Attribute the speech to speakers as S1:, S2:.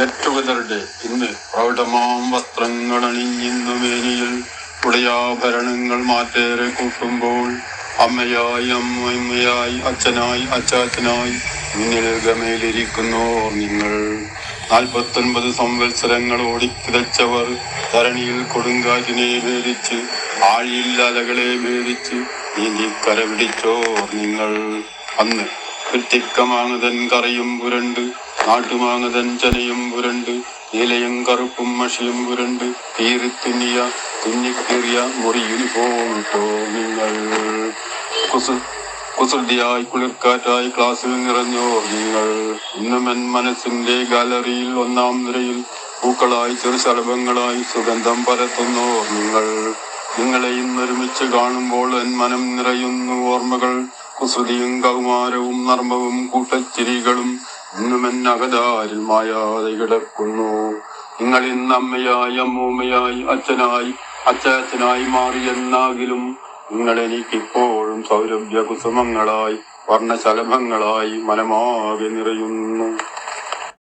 S1: Get together day ഇന്ന് പ്രൗഢമാം വസ്ത്രങ്ങൾ അണിഞ്ഞിന്നു മേനിയിൽ ഉടയാഭരണങ്ങൾ മാറ്റേറെ കൂട്ടുമ്പോൾ അമ്മയായി അമ്മയായി അച്ഛനായി അച്ചാച്ചനായി മുന്നിൽ ഗമയിലിരിക്കുന്നു നിങ്ങൾ. നാൽപ്പത്തൊൻപത് സംവത്സരങ്ങൾ ഓടിക്കിതച്ചവർ ധരണിയിൽ കൊടുങ്കാറ്റിനെ ഭേദിച്ച് ആഴിയില്ലാലകളെ ഭേദിച്ച് നീന്തി കരപിടിച്ചോർ നിങ്ങൾ. അന്ന് കുറ്റിക്കമാങ്ങതൻ കറിയും പുരണ്ട് നാട്ടുമാങ്ങതൻ ചനയും പുരണ്ട് നീലയും കറുപ്പും മഷിയും പുരണ്ട് കീറിത്തുന്നിയ കുഞ്ഞിക്കേറിയ മുറി യൂണിഫോം നിങ്ങൾ. കുസു കുസൃതിയായി കുളിർക്കാറ്റായി ക്ലാസ്സിൽ നിറഞ്ഞോ നിങ്ങൾ. ഇന്നും എൻ മനസ്സിന്റെ ഗാലറിയിൽ ഒന്നാം നിരയിൽ പൂക്കളായി ചെറുശലഭങ്ങളായി സുഗന്ധം പരത്തുന്നോ നിങ്ങൾ. നിങ്ങളെ ഇന്നൊരുമിച്ച് കാണുമ്പോൾ എൻ മനം നിറയുന്നു കുസൃതിയും കൗമാരവും നർമ്മവും കൂട്ടച്ചിരികളും ഇന്നും എൻ അകതാരിൽ മായാതെ കിടക്കുന്നു. നിങ്ങൾ ഇന്ന് അമ്മയായി അമ്മൂമ്മയായി അച്ഛനായി അച്ചാച്ചനായി മാറിയെന്നാകിലും നിങ്ങൾ എനിക്കിപ്പോഴും സൗരഭ്യ കുസുമങ്ങളായി വർണശലഭങ്ങളായി മനമാകെ നിറയുന്നു.